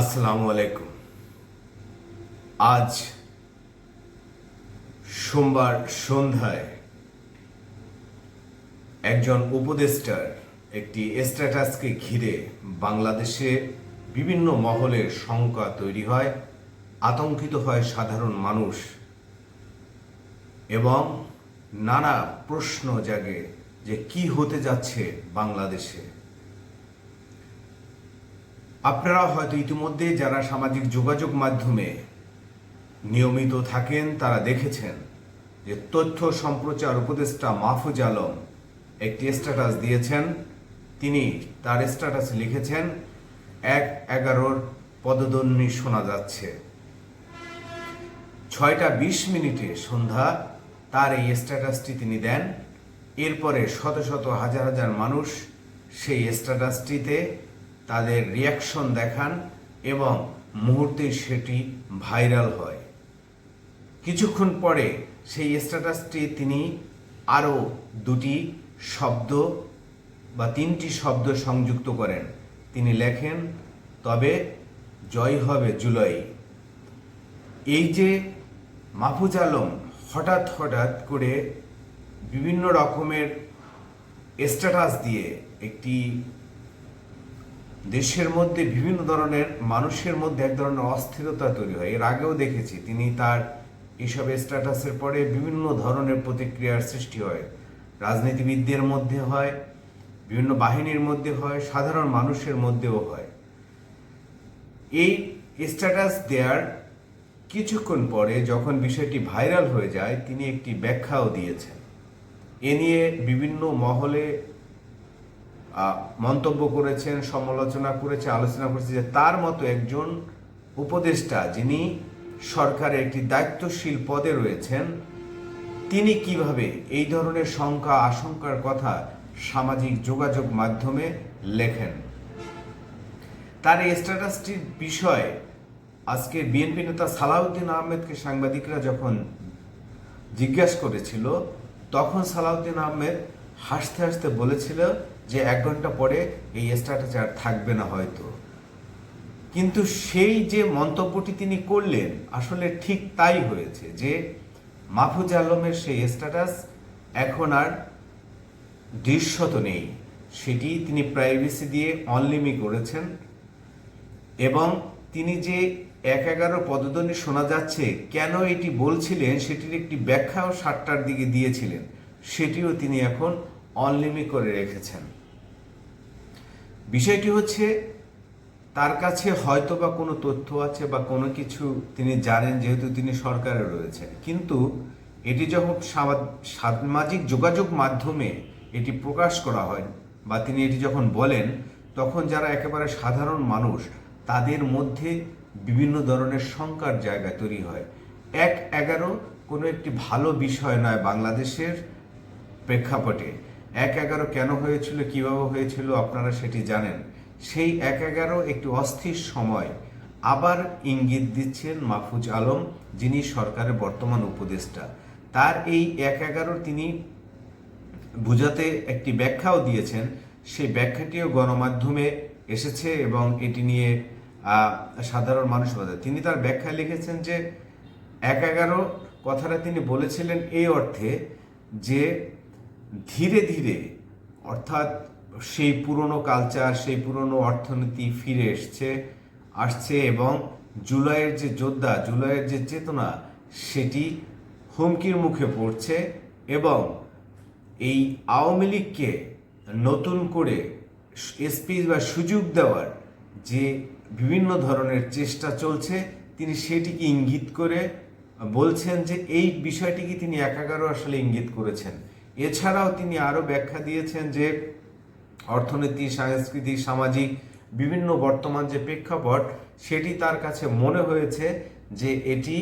আসসালামু আলাইকুম। আজ সোমবার সন্ধ্যায় একজন উপদেষ্টার একটি স্ট্যাটাসকে ঘিরে বাংলাদেশে বিভিন্ন মহলের শঙ্কা তৈরি হয়, আতঙ্কিত হয় সাধারণ মানুষ এবং নানা প্রশ্ন জাগে যে কি হতে যাচ্ছে বাংলাদেশে। আপনারা হয়তো ইতিমধ্যে যারা সামাজিক যোগাযোগ মাধ্যমে নিয়মিত থাকেন, তারা দেখেছেন যে তথ্য সম্প্রচার উপদেষ্টা মাহফুজ আলম একটি স্ট্যাটাস দিয়েছেন। তিনি তার স্ট্যাটাস লিখেছেন, এক এগারোর পদধ্বনি শোনা যাচ্ছে। ছয়টা বিশ মিনিটে সন্ধ্যা তার এই স্ট্যাটাসটি তিনি দেন। এরপরে শত শত হাজার হাজার মানুষ সেই স্ট্যাটাসটিতে তাদের রিয়াকশন দেখান এবং মুহূর্তে সেটি ভাইরাল হয়। কিছুক্ষণ পরে সেই স্ট্যাটাসটি তিনি আরও দুটি শব্দ বা তিনটি শব্দ সংযুক্ত করেন। তিনি লেখেন, তবে জয় হবে জুলাই। এই যে মাহফুজ আলম হঠাৎ হঠাৎ করে বিভিন্ন রকমের স্ট্যাটাস দিয়ে একটি দেশের মধ্যে বিভিন্ন ধরনের, মানুষের মধ্যে এক ধরনের অস্থিরতা তৈরি হয়। এর আগেও দেখেছি, তিনি তার এইসব স্ট্যাটাসের পরে বিভিন্ন ধরনের প্রতিক্রিয়ার সৃষ্টি হয়। রাজনীতিবিদদের মধ্যে হয়, বিভিন্ন বাহিনীর মধ্যে হয়, সাধারণ মানুষের মধ্যেও হয়। এই স্ট্যাটাস দেওয়ার কিছুক্ষণ পরে যখন বিষয়টি ভাইরাল হয়ে যায়, তিনি একটি ব্যাখ্যাও দিয়েছেন। এ নিয়ে বিভিন্ন মহলে মন্তব্য করেছেন, সমালোচনা করেছে আলোচনা করেছে যে তার মতো একজন উপদেষ্টা যিনি সরকারের একটি দায়িত্বশীল পদে রয়েছেন, তিনি কীভাবে এই ধরনের শঙ্কা, আশঙ্কার কথা সামাজিক যোগাযোগ মাধ্যমে লেখেন? তার এই স্ট্যাটাসটির বিষয়ে, আজকে বিএনপি নেতা সালাউদ্দিন আহমেদকে সাংবাদিকরা যখন জিজ্ঞাসা করেছিল, তখন সালাউদ্দিন আহমেদ হাসতে হাসতে বলেছিল যে এক ঘণ্টা পরে এই স্ট্যাটাস আর থাকবে না হয়তো। কিন্তু সেই যে মন্তব্যটি তিনি করলেন, আসলে ঠিক তাই হয়েছে যে মাহফুজ আলমের সেই স্ট্যাটাস এখন আর দৃশ্যত নেই। সেটি তিনি প্রাইভেসি দিয়ে অনলিমি করেছেন এবং তিনি যে এক এগারো পদধ্বনি শোনা যাচ্ছে, কেন এটি বলছিলেন, সেটির একটি ব্যাখ্যাও সাতটার দিকে দিয়েছিলেন। সেটিও তিনি এখন অনলিমি করে রেখেছেন। বিষয়টি হচ্ছে, তার কাছে হয়তো বা কোনো তথ্য আছে বা কোনো কিছু তিনি জানেন যেহেতু তিনি সরকারে রয়েছেন। কিন্তু এটি যখন সামাজিক যোগাযোগ মাধ্যমে এটি প্রকাশ করা হয় বা তিনি এটি যখন বলেন, তখন যারা একেবারে সাধারণ মানুষ, তাদের মধ্যে বিভিন্ন ধরনের শঙ্কার জায়গা তৈরি হয়। এক এগারো কোনো একটি ভালো বিষয় নয় বাংলাদেশের প্রেক্ষাপটে। এক এগারো কেন হয়েছিল, কীভাবে হয়েছিল, আপনারা সেটি জানেন। সেই এক এগারো একটি অস্থির সময় আবার ইঙ্গিত দিচ্ছেন মাহফুজ আলম, যিনি সরকারের বর্তমান উপদেষ্টা। তার এই এক এগারো তিনি বুঝাতে একটি ব্যাখ্যাও দিয়েছেন। সেই ব্যাখ্যাটিও গণমাধ্যমে এসেছে এবং এটি নিয়ে সাধারণ মানুষ বোঝে তিনি তার ব্যাখ্যায় লিখেছেন যে, এক এগারো কথাটা তিনি বলেছিলেন এই অর্থে যে ধীরে ধীরে, অর্থাৎ সেই পুরনো কালচার সেই পুরনো অর্থনীতি ফিরে এসছে, আসছে এবং জুলাইয়ের যে যোদ্ধা, জুলাইয়ের যে চেতনা, সেটি হুমকির মুখে পড়ছে এবং এই আওয়ামী লীগকে নতুন করে স্পেস বা সুযোগ দেওয়ার যে বিভিন্ন ধরনের চেষ্টা চলছে, তিনি সেটিকে ইঙ্গিত করে বলছেন যে এই বিষয়টিকে তিনি একাগারও আসলে ইঙ্গিত করেছেন। এছাড়াও তিনি আরও ব্যাখ্যা দিয়েছেন যে অর্থনীতি, সাংস্কৃতিক, সামাজিক বিভিন্ন বর্তমান যে প্রেক্ষাপট, সেটি তার কাছে মনে হয়েছে যে এটি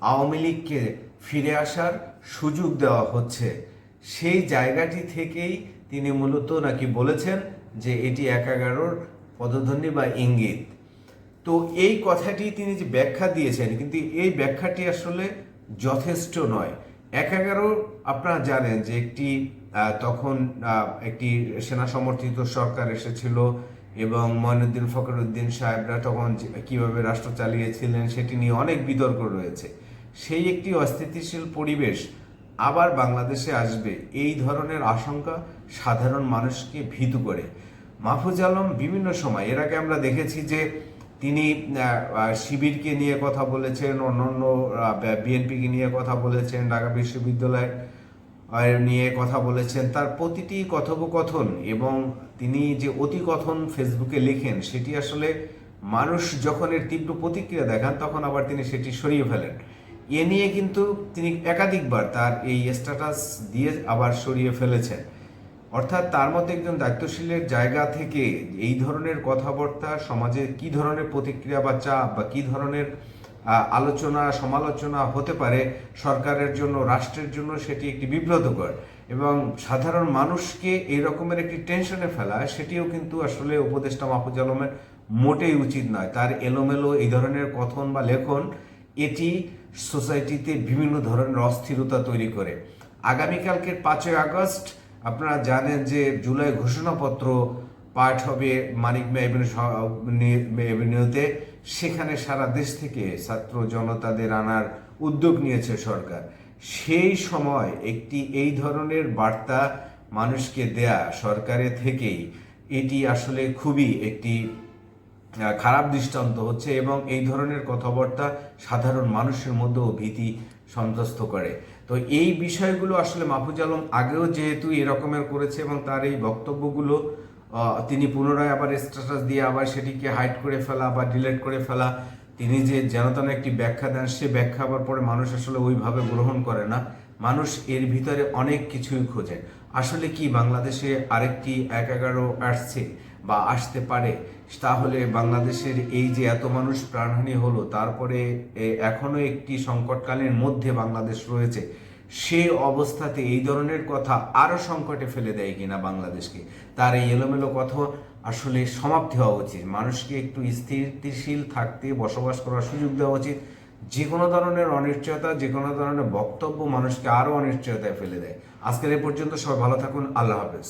আওয়ামী লীগকে ফিরে আসার সুযোগ দেওয়া হচ্ছে। সেই জায়গাটি থেকেই তিনি মূলত নাকি বলেছেন যে এটি এক এগারোর পদধ্বনি বা ইঙ্গিত। তো এই কথাটি তিনি যে ব্যাখ্যা দিয়েছেন, কিন্তু এই ব্যাখ্যাটি আসলে যথেষ্ট নয়। এক এগারো আপনারা জানেন যে একটি তখন একটি সেনা সমর্থিত সরকার এসেছিল এবং মঈনুদ্দিন ফখরুদ্দিন সাহেবরা তখন কীভাবে রাষ্ট্র চালিয়েছিলেন সেটি নিয়ে অনেক বিতর্ক রয়েছে। সেই একটি অস্থিতিশীল পরিবেশ আবার বাংলাদেশে আসবে, এই ধরনের আশঙ্কা সাধারণ মানুষকে ভীতু করে। মাহফুজ আলম বিভিন্ন সময়, এর আগে আমরা দেখেছি যে তিনি শিবিরকে নিয়ে কথা বলেছেন, অন্যান্য বিএনপিকে নিয়ে কথা বলেছেন, ঢাকা বিশ্ববিদ্যালয় নিয়ে কথা বলেছেন। তার প্রতিটি কথোপকথন এবং তিনি যে অতিকথন ফেসবুকে লেখেন, সেটি আসলে মানুষ যখন এর তীব্র প্রতিক্রিয়া দেখান, তখন আবার তিনি সেটি সরিয়ে ফেলেন। এ নিয়ে কিন্তু তিনি একাধিকবার তার এই স্ট্যাটাস দিয়ে আবার সরিয়ে ফেলেছেন। অর্থাৎ তার মধ্যে একজন দায়িত্বশীলের জায়গা থেকে এই ধরনের কথাবার্তা সমাজে কি ধরনের প্রতিক্রিয়া বা চাপ বা কি ধরনের আলোচনা, সমালোচনা হতে পারে সরকারের জন্য, রাষ্ট্রের জন্য সেটি একটি বিব্রতকর। এবং সাধারণ মানুষকে এই রকমের একটি টেনশনে ফেলা সেটিও কিন্তু আসলে উপদেষ্টা মাহফুজ আলমের মোটেই উচিত নয়। তার এলোমেলো এই ধরনের কথন বা লেখন এটি সোসাইটিতে বিভিন্ন ধরনের অস্থিরতা তৈরি করে। আগামীকালকের পাঁচই আগস্ট আপনারা জানেন যে জুলাই ঘোষণাপত্র পাঠ হবে মানিক মে এভিনিউতে। সেখানে সারা দেশ থেকে ছাত্র জনতাদের আনার উদ্যোগ নিয়েছে সরকার। সেই সময় একটি এই ধরনের বার্তা মানুষকে দেয়া সরকারের থেকেই এটি আসলে খুবই একটি খারাপ দৃষ্টান্ত হচ্ছে এবং এই ধরনের কথাবার্তা সাধারণ মানুষের মধ্যেও ভীতি সন্ত্রস্ত করে। তো এই বিষয়গুলো আসলে মাহফুজ আলম আগেও যেহেতু এরকমের করেছে এবং তার এই বক্তব্যগুলো তিনি পুনরায় আবার স্ট্যাটাস দিয়ে আবার সেটিকে হাইড করে ফেলা বা ডিলেট করে ফেলা, তিনি যে যেনতেন একটি ব্যাখ্যা দেন, সে ব্যাখ্যা আবার পরে মানুষ আসলে ওইভাবে গ্রহণ করে না। মানুষ এর ভিতরে অনেক কিছুই খোঁজে। আসলে কি বাংলাদেশে আরেকটি এক এগারো আসছে? বা আসতে পারে তাহলে বাংলাদেশের এই যে এত মানুষ প্রাণহানি হলো তারপরে এ, এখনও একটি সংকটকালীন মধ্যে বাংলাদেশ রয়েছে সে অবস্থাতে এই ধরনের কথা আরও সংকটে ফেলে দেয় কিনা বাংলাদেশকে? তার এই এলোমেলো কথা আসলে সমাপ্তি হওয়া উচিত। মানুষকে একটু স্থিতিশীল থাকতে বসবাস করার সুযোগ দেওয়া উচিত। যে কোনো ধরনের অনিশ্চয়তা যে কোনো ধরনের বক্তব্য মানুষকে আরও অনিশ্চয়তায় ফেলে দেয়। আজকের এ পর্যন্ত সবাই ভালো থাকুন আল্লাহ হাফেজ।